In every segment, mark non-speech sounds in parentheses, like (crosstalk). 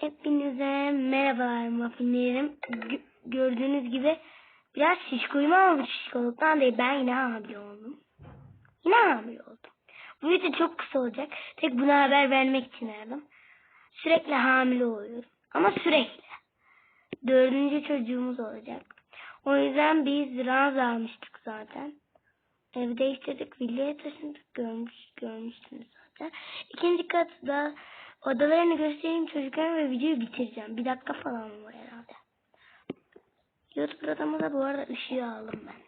Hepinize merhabalar muffinlerim. Gö- gördüğünüz gibi biraz şişkoyum ama bu şişkoluktan değil. Ben yine hamile oldum. Yine hamile oldum. Bu video çok kısa olacak. Tek buna haber vermek için aradım. Sürekli hamile oluyorum. Ama sürekli. Dördüncü çocuğumuz olacak. O yüzden biz ranza almıştık zaten. Ev değiştirdik, villaya taşındık. Görmüş, görmüştünüz zaten. İkinci katta odalarını göstereyim çocuklar ve videoyu bitireceğim. Bir dakika falan var herhalde. YouTube adamı da bu arada ışığı aldım ben.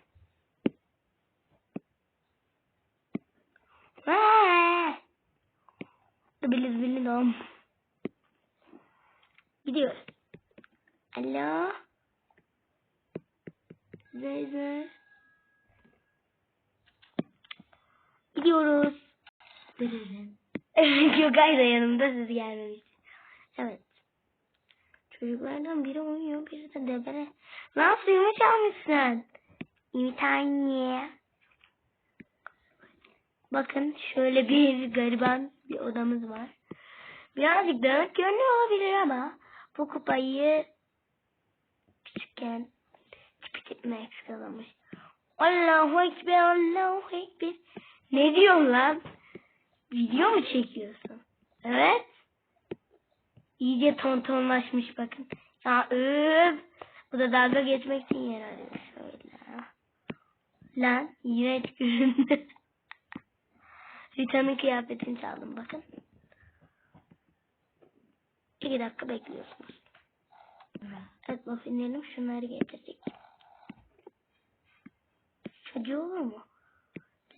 Aa! Biliz bilin Gidiyoruz. Alo. Zeyze. Gidiyoruz. Evet (laughs) Gökay da yanımda siz gelmemiş. Evet. Çocuklardan biri uyuyor biri de debere. Lan suyumu çalmışsın. İyi tane. Bakın şöyle bir gariban bir odamız var. Birazcık dağınık görünüyor olabilir ama bu kupayı küçükken tipi tipime yakalamış. Allahu Ekber, Allahu Ekber. Ne diyorsun lan? Video mu çekiyorsun? Evet. İyice tontonlaşmış bakın. Ya öf. Bu da dalga geçmek için yer arıyor. Şöyle. Lan iğrenç göründü. (laughs) Vitamin kıyafetini çaldım bakın. İki dakika bekliyorsunuz. Evet muffinlerim şunları getirdik. Çocuğu olur mu?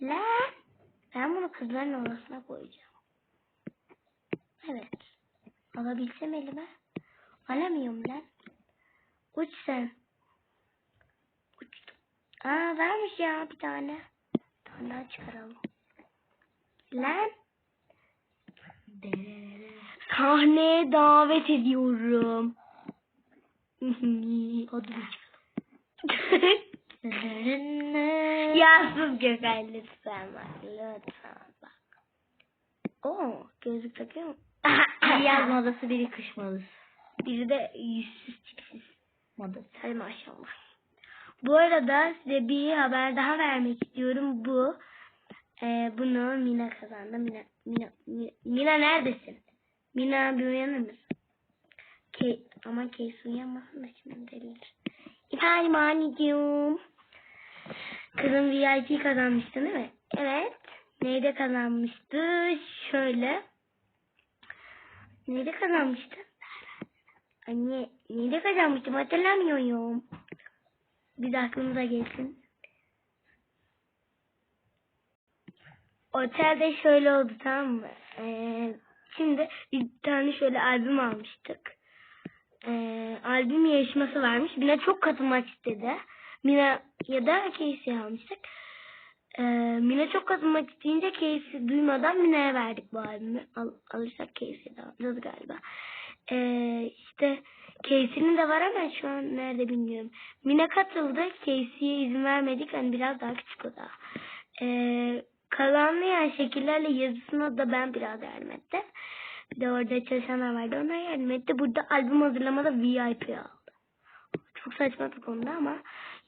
Lan ben bunu kızların odasına koyacağım. Evet. Alabilsem elime. Alamıyorum lan. Uç sen. Uçtum. Aa varmış ya bir tane. Bir tane daha çıkaralım. Lan. Sahneye davet ediyorum. (laughs) Hadi ya (laughs) sus Gökay lütfen bak lütfen bak. Oo gözlük takıyor mu? Biri yaz modası, biri kış modası. Biri de yüzsüz tipsiz. Modası. Hay maşallah. Bu arada size bir haber daha vermek istiyorum. Bu e, bunu Mina kazandı. Mina, Mina, Mina, Mina neredesin? Mina bir uyanır mısın? Ke ama Case uyanmasın da şimdi delirir. Efendim anneciğim. Kızım VIP kazanmıştı değil mi? Evet. Neyde kazanmıştı? Şöyle. Neyde kazanmıştı? Anne neyde kazanmıştım hatırlamıyorum. Bir de aklımıza gelsin. Otelde şöyle oldu tamam mı? Ee, şimdi bir tane şöyle albüm almıştık. Ee, albüm yarışması varmış. Mina çok katılmak istedi. Mina ya da Casey almıştık. Ee, Mina çok katılmak isteyince Casey duymadan Mina'ya verdik bu albümü. Al, alırsak Casey'de alacağız galiba. Ee, işte Casey'nin de var ama şu an nerede bilmiyorum. Mina katıldı. Casey'ye izin vermedik. Hani biraz daha küçük o da. Ee, kalanlayan şekillerle yazısına da ben biraz yardım ettim. Bir de orada çalışanlar vardı. Onlar yardım etti. Burada albüm hazırlamada VIP aldı. Çok saçma bir konuda ama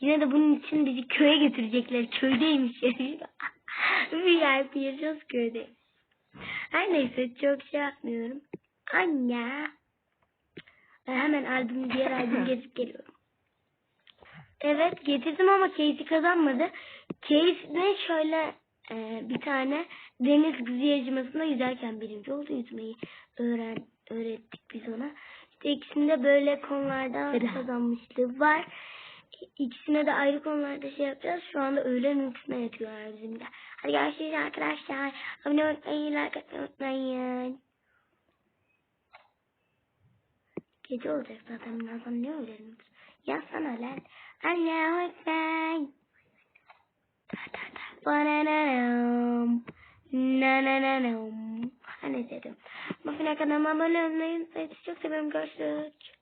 yine de bunun için bizi köye götürecekler. Köydeymiş yani. (laughs) VIP yaşıyoruz köyde. Her neyse çok şey yapmıyorum. Anne. Ben hemen albüm diğer albüm (laughs) gezip geliyorum. Evet getirdim ama Casey kazanmadı. Casey'de şöyle e, bir tane deniz kızı yarışmasında yüzerken birinci oldu. Yüzmeyi öğren, öğrettik biz ona. İşte ikisinde böyle konularda kazanmışlığı var. İkisine de ayrı konularda şey yapacağız. Şu anda öğlen uykusuna yatıyorlar bizimle. Hadi görüşürüz arkadaşlar. Abone olmayı, like atmayı unutmayın. Gece olacak zaten birazdan ne öğlenin? Yazsana lan. Allahu Ekber. Bananam. Nananam. Hani dedim. Mafine kanalıma abone olmayı unutmayın. Sizi çok seviyorum. Görüşürüz.